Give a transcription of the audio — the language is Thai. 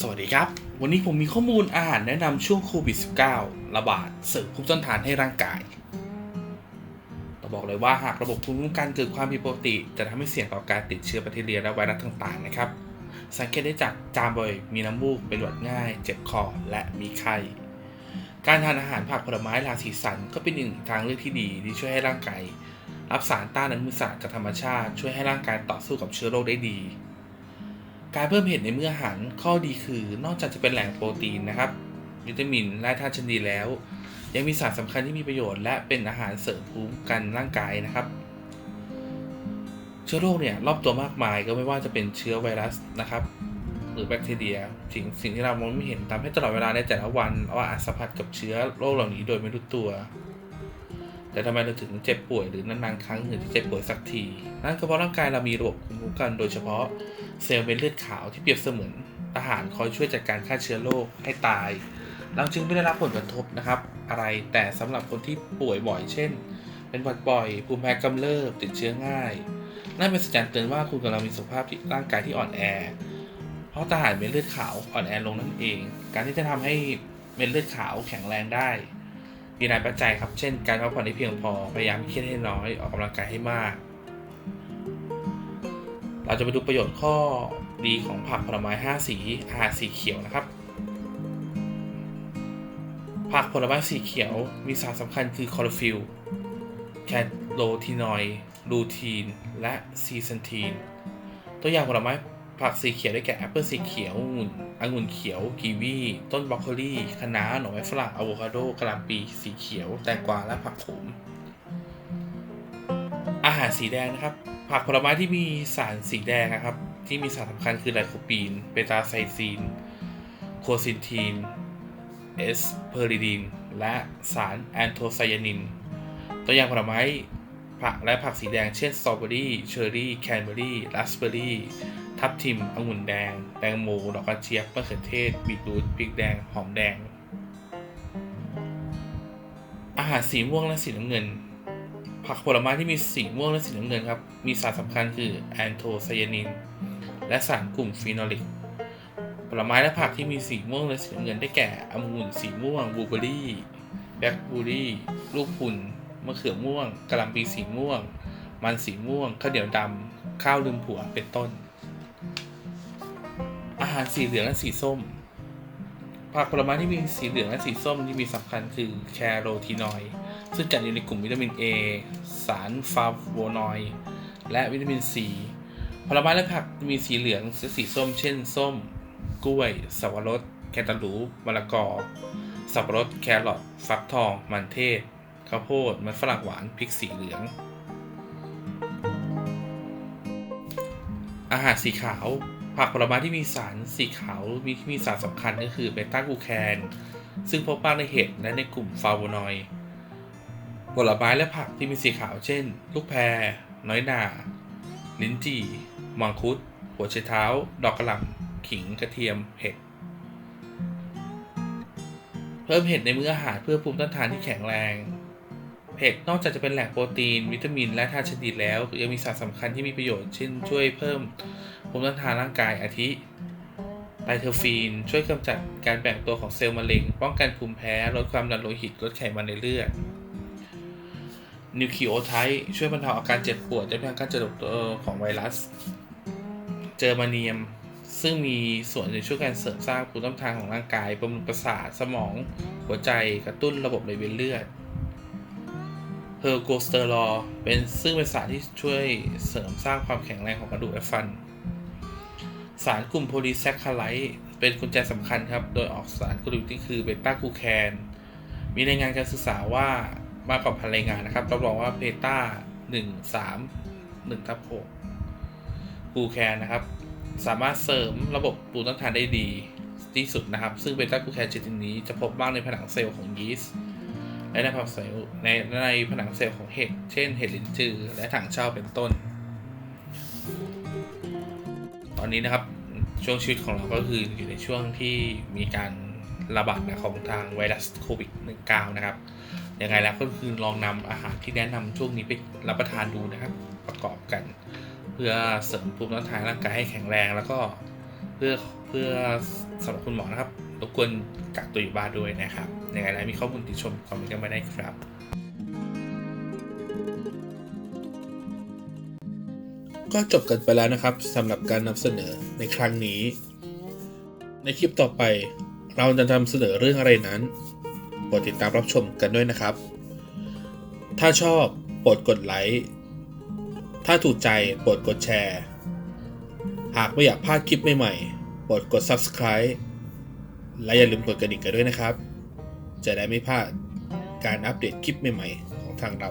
สวัสดีครับ วันนี้ผมมีข้อมูลอาหารแนะนำช่วงโควิด -19 ระบาดเสริมภูมิต้านทานให้ร่างกายเราบอกเลยว่าหากระบบภูมิคุ้มกันเกิดความผิดปกติ จะทำให้เสี่ยงต่อการติดเชื้อแบคทีเรียและไวรัสต่างๆนะครับ สังเกตได้จากจามบ่อย มีน้ำมูก เป็นหวัดง่าย เจ็บคอ และมีไข้ การทานอาหารผักผลไม้หลากสีสันก็เป็นอีกหนึ่งทางเลือกที่ดีที่ช่วยให้ร่างกายรับสารต้านอนุมูลอิสระจากธรรมชาติ ช่วยให้ร่างกายต่อสู้กับเชื้อโรคได้ดี การเพิ่มเห็ดในเมื้ออาหารข้อดีคือนอกจากจะเป็นแหล่งโปรตีนนะครับ วิตามินและธาตุชนิดแล้ว ยังมีสารสำคัญที่มีประโยชน์ และเป็นอาหารเสริมภูมิคุ้มกันร่างกายนะครับ เชื้อโรคเนี่ยรอบตัวมากมายก็ไม่ว่าจะเป็นเชื้อไวรัสนะครับ หรือแบคทีเรียสิ่งสิ่งที่เรามองไม่เห็นทำให้ตลอดเวลาในแต่ละวันเราอาจสัมผัสกับเชื้อโรคเหล่านี้โดยไม่รู้ตัว แต่ทำไมเราถึงเจ็บป่วยหรือนานๆครั้งถึงจะเจ็บป่วยสักที นั่นก็เพราะร่างกายเรามีระบบภูมิคุ้มกันโดยเฉพาะเซลล์เม็ดเลือดขาวที่เปรียบเสมือนทหารคอยช่วยจัดการฆ่าเชื้อโรคให้ตาย เราจึงไม่ได้รับผลกระทบนะครับ อะไรแต่สำหรับคนที่ป่วยบ่อยเช่น เป็นหวัดบ่อย ภูมิแพ้กำเริบติดเชื้อง่ายนั่นเป็นสัญญาณเตือนว่าคุณกำลังมีสุขภาพที่ร่างกายที่อ่อนแอ เพราะทหารเม็ดเลือดขาวอ่อนแอลงนั่นเอง การที่จะทำให้เม็ดเลือดขาวแข็งแรงได้ มีหลายปัจจัยครับ เช่น การพักผ่อนให้เพียงพอ พยายามเครียดให้น้อย ออกกำลังกายให้มาก เราจะไปดูประโยชน์ข้อดีของผักผลไม้ 5 สีอาหารสีเขียวนะครับ ผักผลไม้สีเขียวมีสารสำคัญคือคลอโรฟิลแคโรทีนอยด์ลูทีน และซีซันทีน ตัวอย่างผลไม้ ผักสีเขียวได้แก่แอปเปิลสีเขียวองุ่นองุ่นเขียว กีวี ต้นบรอกโคลีคะน้าหน่อไม้ฝรั่งอะโวคาโดกะหล่ำปีสีเขียว แตงกวา และผักโขม อาหารสีแดงนะครับ ผักผลไม้ที่มีสารสีแดงนะครับ ที่มีสารสำคัญคือไลโคปีน เบตาไซซีน โคซินทีน เอสเพอริดิน และสารแอนโทไซยานิน ตัวอย่างผลไม้ ผักและผักสีแดงเช่นสตรอเบอรี่ เชอร์รี่ แคนเบอรี่ ราสเบอรี่ ทับทิมองุ่นแดง แตงโม ดอกกระเจี๊ยบมะเขือเทศ บีทรูทพริกแดง หอมแดง อาหารสีม่วงและสีน้ำเงิน ผักผลไม้ที่มีสีม่วงและสีน้ำเงินครับ มีสารสำคัญคือแอนโทไซยานิน และสารกลุ่มฟีนอลิก ผลไม้และผักที่มีสีม่วงและสีน้ำเงินได้แก่องุ่นสีม่วง บลูเบอร์รี่ แบล็คเบอร์รี่ ลูกพุน มะเขือม่วงกะหล่ำปีสีม่วง มันสีม่วงข้าวเหนียวดำข้าวลืมผัวเป็นต้น อาหารสีเหลืองและสีส้ม ผักผลไม้ที่มีสีเหลืองและสีส้มที่มีสำคัญคือแคโรทีนอยด์ซึ่งจัดอยู่ในกลุ่มวิตามิน A สารฟาโวนอยด์และวิตามิน C ผลไม้และผักมีสีเหลืองและสีส้ม เช่น ส้ม กล้วย สับปะรด แคนตาลูปมะละกอ สับปะรด แครอท ฟักทอง มันเทศ ข้าวโพดมันฝรั่งหวานพริกสีเหลือง อาหารสีขาว ผักผลไม้ที่มีสารสีขาวมีที่มีสารสำคัญก็คือเบต้ากูแคน ซึ่งพบมากในเห็ดและในกลุ่มฟลาโวนอยด์ผลไม้และผักที่มีสีขาวเช่น ลูกแพร น้อยหนา ลิ้นจี่ มังคุด หัวไชเท้า ดอกกระหล่ำขิงกระเทียมเห็ด เพิ่มเห็ดในมื้ออาหารเพื่อภูมิต้านทานที่แข็งแรง เห็ดนอกจากจะเป็นแหล่งโปรตีน วิตามิน และธาตุชนิดแล้วยังมีสารสำคัญที่มีประโยชน์ เช่น ช่วยเพิ่มภูมิต้านทานร่างกายอาทิไลเทอร์ฟีน ช่วยกำจัดการแบ่งตัวของเซลล์มะเร็ง ป้องกันภูมิแพ้ ลดความดันโลหิต ลดไขมันในเลือดนิวคลีโอไทด์ช่วยบรรเทาอาการเจ็บปวดจากการเจริญเติบโตของไวรัส เจอร์มาเนียม ซึ่งมีส่วนในช่วยการเสริมสร้างภูมิต้านทานของร่างกายบำรุงประสาทสมอง หัวใจกระตุ้นระบบไหลเวียนเลือด อร์โกสเตอรอลเป็นซึ่งเป็นสารที่ช่วยเสริมสร้างความแข็งแรงของกระดูกและฟัน สารกลุ่มโพลีแซคคาไลต์เป็นกุญแจสำคัญครับ โดยออกสารกลุ่มที่คือเบต้ากลูแคน มีรายงานการศึกษาว่ามากกว่าพันรายงานนะครับรับรองว่าเบต้า1 3 1ทับ6กูแคนนะครับ สามารถเสริมระบบภูมิต้านทานได้ดีที่สุดนะครับ ซึ่งเบต้ากูแคนชนิดนี้จะพบมากในผนังเซลล์ของยีสต์ และในผนังเซลล์ในในผนังเซลล์ของเห็ด เช่นเห็ดลิ้นจือ และถังเช่าเป็นต้น ตอนนี้นะครับช่วงชีวิตของเราก็คืออยู่ในช่วงที่มีการระบาดของทางไวรัสโควิด -19 นะครับ ยังไงแล้วก็คือลองนำอาหารที่แนะนำช่วงนี้ไปรับประทานดูนะครับ ประกอบกัน เพื่อเสริมภูมิต้านทานร่างกายให้แข็งแรงแล้วก็เพื่อเพื่อสำหรับคุณหมอนะครับ รบกวนกักตัวอยู่บ้านด้วยนะครับยังไงแล้วมีข้อมูลติชมคอมเมนต์กันมาได้ครับก็จบกันไปแล้วนะครับสำหรับการนำเสนอในครั้งนี้ ในคลิปต่อไปเราจะนำเสนอเรื่องอะไรนั้นโปรดติดตามรับชมกันด้วยนะครับ ถ้าชอบโปรดกดไลค์ถ้าถูกใจโปรดกดแชร์ หากไม่อยากพลาดคลิปใหม่ๆโปรดกด subscribe และอย่าลืมกดกระดิ่งกันด้วยนะครับ จะได้ไม่พลาดการอัปเดตคลิปใหม่ ๆ ของทางเรา